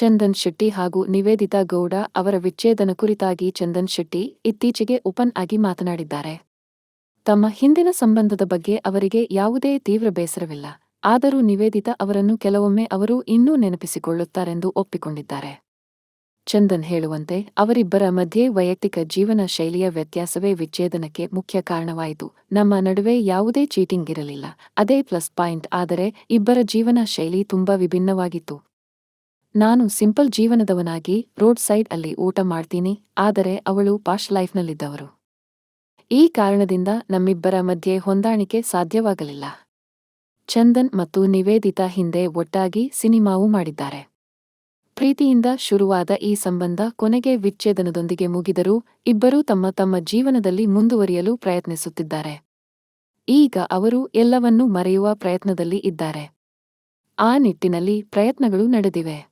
ಚಂದನ್ ಶೆಟ್ಟಿ ಹಾಗೂ ನಿವೇದಿತಾ ಗೌಡ ಅವರ ವಿಚ್ಛೇದನ ಕುರಿತಾಗಿ ಚಂದನ್ ಶೆಟ್ಟಿ ಇತ್ತೀಚೆಗೆ ಓಪನ್ ಆಗಿ ಮಾತನಾಡಿದ್ದಾರೆ. ತಮ್ಮ ಹಿಂದಿನ ಸಂಬಂಧದ ಬಗ್ಗೆ ಅವರಿಗೆ ಯಾವುದೇ ತೀವ್ರ ಬೇಸರವಿಲ್ಲ. ಆದರೂ ನಿವೇದಿತಾ ಅವರನ್ನು ಕೆಲವೊಮ್ಮೆ ಅವರು ಇನ್ನೂ ನೆನಪಿಸಿಕೊಳ್ಳುತ್ತಾರೆಂದು ಒಪ್ಪಿಕೊಂಡಿದ್ದಾರೆ. ಚಂದನ್ ಹೇಳುವಂತೆ, ಅವರಿಬ್ಬರ ಮಧ್ಯೆ ವೈಯಕ್ತಿಕ ಜೀವನ ಶೈಲಿಯ ವ್ಯತ್ಯಾಸವೇ ವಿಚ್ಛೇದನಕ್ಕೆ ಮುಖ್ಯ ಕಾರಣವಾಯಿತು. ನಮ್ಮ ನಡುವೆ ಯಾವುದೇ ಚೀಟಿಂಗ್ ಇರಲಿಲ್ಲ. ಅದೇ ಪ್ಲಸ್ ಪಾಯಿಂಟ್. ಆದರೆ, ಇಬ್ಬರ ಜೀವನ ಶೈಲಿ ತುಂಬಾ ವಿಭಿನ್ನವಾಗಿತ್ತು. ನಾನು ಸಿಂಪಲ್ ಜೀವನದವನಾಗಿ ರೋಡ್ ಸೈಡ್ ಅಲ್ಲಿ ಊಟ ಮಾಡ್ತೀನಿ, ಆದರೆ ಅವಳು ಪಾಶ್ ಲೈಫ್ನಲ್ಲಿದ್ದವರು. ಈ ಕಾರಣದಿಂದ ನಮ್ಮಿಬ್ಬರ ಮಧ್ಯೆ ಹೊಂದಾಣಿಕೆ ಸಾಧ್ಯವಾಗಲಿಲ್ಲ. ಚಂದನ್ ಮತ್ತು ನಿವೇದಿತಾ ಹಿಂದೆ ಒಟ್ಟಾಗಿ ಸಿನಿಮಾವೂ ಮಾಡಿದ್ದಾರೆ. ಪ್ರೀತಿಯಿಂದ ಶುರುವಾದ ಈ ಸಂಬಂಧ ಕೊನೆಗೆ ವಿಚ್ಛೇದನದೊಂದಿಗೆ ಮುಗಿದರೂ ಇಬ್ಬರೂ ತಮ್ಮ ತಮ್ಮ ಜೀವನದಲ್ಲಿ ಮುಂದುವರಿಯಲು ಪ್ರಯತ್ನಿಸುತ್ತಿದ್ದಾರೆ. ಈಗ ಅವರು ಎಲ್ಲವನ್ನೂ ಮರೆಯುವ ಪ್ರಯತ್ನದಲ್ಲಿ ಇದ್ದಾರೆ. ಆ ನಿಟ್ಟಿನಲ್ಲಿ ಪ್ರಯತ್ನಗಳು ನಡೆದಿವೆ.